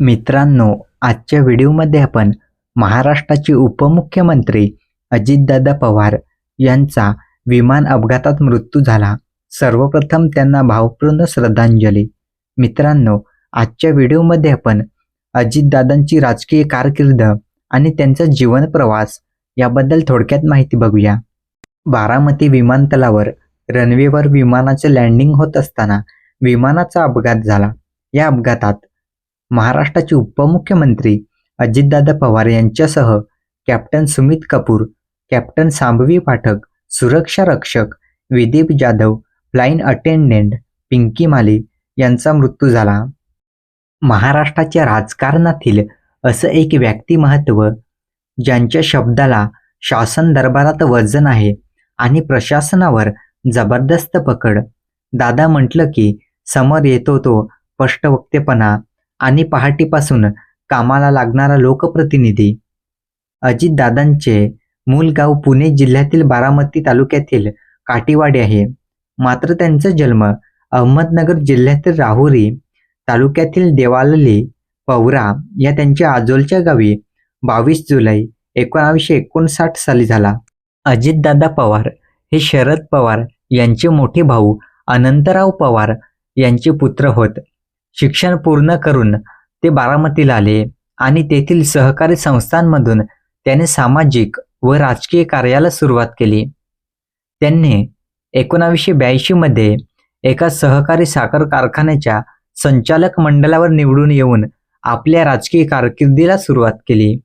मित्रांनो आजच्या व्हिडिओमध्ये आपण महाराष्ट्राचे उपमुख्यमंत्री अजितदादा पवार यांचा विमान अपघातात मृत्यू झाला. सर्वप्रथम त्यांना भावपूर्ण श्रद्धांजली. मित्रांनो आजच्या व्हिडिओमध्ये आपण अजितदादांची राजकीय कारकीर्द आणि त्यांचा जीवनप्रवास याबद्दल थोडक्यात माहिती बघूया. बारामती विमानतळावर रनवेवर विमानाचे लँडिंग होत असताना विमानाचा अपघात झाला. या अपघातात महाराष्ट्राचे उपमुख्यमंत्री अजितदादा पवार यांच्यासह कॅप्टन सुमित कपूर कॅप्टन सांभवी पाठक सुरक्षा रक्षक विदीप जाधव फ्लाईन अटेंडेंट पिंकी माली यांचा मृत्यू झाला. महाराष्ट्राच्या राजकारणातील असं एक व्यक्तिमहत्व ज्यांच्या शब्दाला शासन दरबारात वजन आहे आणि प्रशासनावर जबरदस्त पकड दादा म्हटलं की समोर येतो तो स्पष्टवक्तेपणा आणि पहाटेपासून कामाला लागणारा लोकप्रतिनिधी अजितदादांचे मूल गाव पुणे जिल्ह्यातील बारामती तालुक्यातील काटीवाडी आहे. मात्र त्यांचा जन्म अहमदनगर जिल्ह्यातील राहुरी तालुक्यातील देवालली पवरा या त्यांच्या आजोलच्या गावी बावीस जुलै एकोणावीसशे एकोणसाठ साली झाला. अजितदादा पवार हे शरद पवार यांचे मोठे भाऊ अनंतराव पवार यांचे पुत्र होत. शिक्षण पूर्ण करून ते बारामतीला आले आणि तेथील सहकारी संस्थांमधून त्याने सामाजिक व राजकीय कार्याला सुरुवात केली. त्यांनी एकोणावीसशे ब्याऐंशी मध्ये एका सहकारी साखर कारखान्याच्या संचालक मंडळावर निवडून येऊन आपल्या राजकीय कारकिर्दीला सुरुवात केली.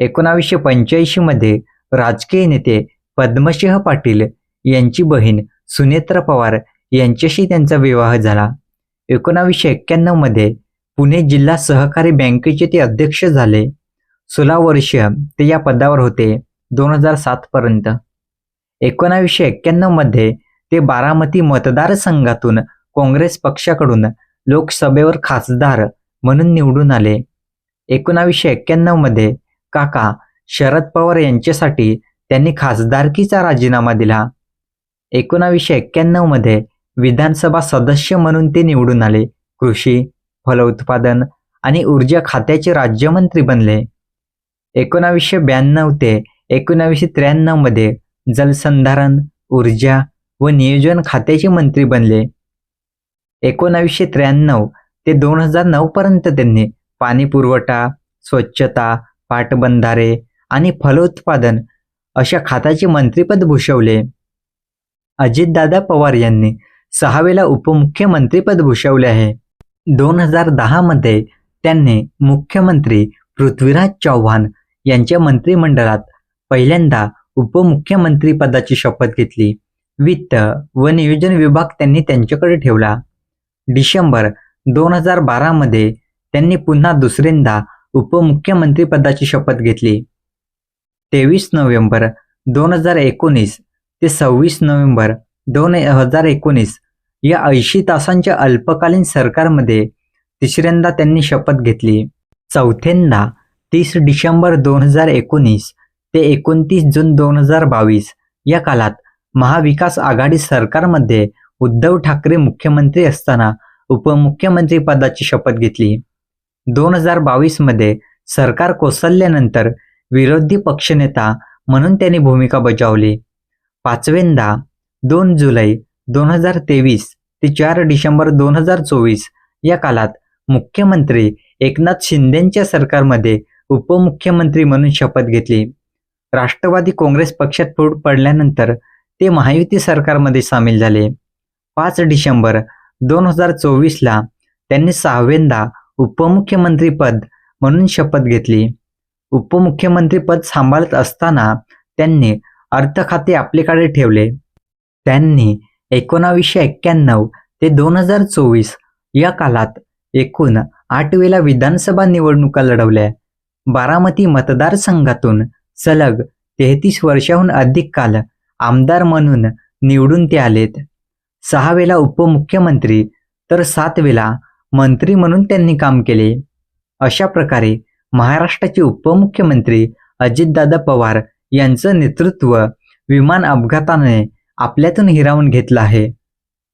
एकोणावीसशे पंच्याऐंशी मध्ये राजकीय नेते पद्मसिंह पाटील यांची बहीण सुनेत्र पवार यांच्याशी त्यांचा विवाह झाला. एकोणावीसशे एक्क्याण्णवमध्ये पुणे जिल्हा सहकारी बँकेचे ते अध्यक्ष झाले. सोळा वर्ष ते या पदावर होते दोन हजार सातपर्यंत एकोणावीसशे एक्क्याण्णवमध्ये ते बारामती मतदारसंघातून काँग्रेस पक्षाकडून लोकसभेवर खासदार म्हणून निवडून आले. एकोणावीसशे एक्क्याण्णवमध्ये काका शरद पवार यांच्यासाठी त्यांनी खासदारकीचा राजीनामा दिला. एकोणावीसशे एक्क्याण्णवमध्ये विधानसभा सदस्य म्हणून ते निवडून आले. कृषी फलोत्पादन आणि ऊर्जा खात्याचे राज्यमंत्री बनले. एकोणावीसशे ब्याण्णव ते एकोणावीसशे त्र्याण्णवमध्ये जलसंधारण ऊर्जा व नियोजन खात्याचे मंत्री बनले. एकोणावीसशे त्र्याण्णव ते दोन हजार नऊपर्यंत त्यांनी पाणी पुरवठा स्वच्छता पाटबंधारे आणि फलोत्पादन अशा खात्याचे मंत्रीपद भूषवले. अजितदादा पवार यांनी सहावेला उपमुख्यमंत्रीपद भूषवले आहे. दोन हजार दहामध्ये त्यांनी मुख्यमंत्री पृथ्वीराज चव्हाण यांच्या मंत्रिमंडळात पहिल्यांदा उपमुख्यमंत्री पदाची शपथ घेतली. वित्त व नियोजन विभाग त्यांनी त्यांच्याकडे ठेवला. डिसेंबर दोन हजार बारामध्ये त्यांनी पुन्हा दुसऱ्यांदा उपमुख्यमंत्री पदाची शपथ घेतली. तेवीस नोव्हेंबर दोन हजार एकोणीस ते सव्वीस नोव्हेंबर दोन हजार एकोणीस या ऐंशी तासांच्या अल्पकालीन सरकारमध्ये तिसऱ्यांदा त्यांनी शपथ घेतली. चौथ्यांदा तीस डिसेंबर दोन हजार एकोणीस ते एकोणतीस जून दोन हजार बावीस या काळात महाविकास आघाडी सरकारमध्ये उद्धव ठाकरे मुख्यमंत्री असताना उपमुख्यमंत्री पदाची शपथ घेतली. दोन हजार बावीसमध्ये सरकार कोसळल्यानंतर विरोधी पक्षनेता म्हणून त्यांनी भूमिका बजावली. पाचव्यांदा दोन जुलै दोन हजार तेवीस ते चार डिसेंबर दोन हजार चोवीस या काळात मुख्यमंत्री एकनाथ शिंदेच्या सरकारमध्ये उपमुख्यमंत्री म्हणून शपथ घेतली. राष्ट्रवादी काँग्रेस पक्षात फूट पडल्यानंतर ते महायुती सरकारमध्ये सामील झाले. पाच डिसेंबर दोन हजार चोवीसला त्यांनी सहाव्यांदा उपमुख्यमंत्री पद म्हणून शपथ घेतली. उपमुख्यमंत्री पद सांभाळत असताना त्यांनी अर्थ खाते आपल्याकडे ठेवले. त्यांनी एकोणावीसशे एक्क्याण्णव ते दोन हजार चोवीस या काळात एकूण आठ वेळा विधानसभा निवडणुका लढवल्या. बारामती मतदारसंघातून सलग तेहतीस वर्षाहून अधिक काल आमदार म्हणून निवडून ते आलेत. सहा वेळा उपमुख्यमंत्री तर सात वेळा मंत्री म्हणून त्यांनी काम केले. अशा प्रकारे महाराष्ट्राचे उपमुख्यमंत्री अजितदादा पवार यांचं नेतृत्व विमान अपघाताने आपल्यातून हिरावून घेतलं आहे.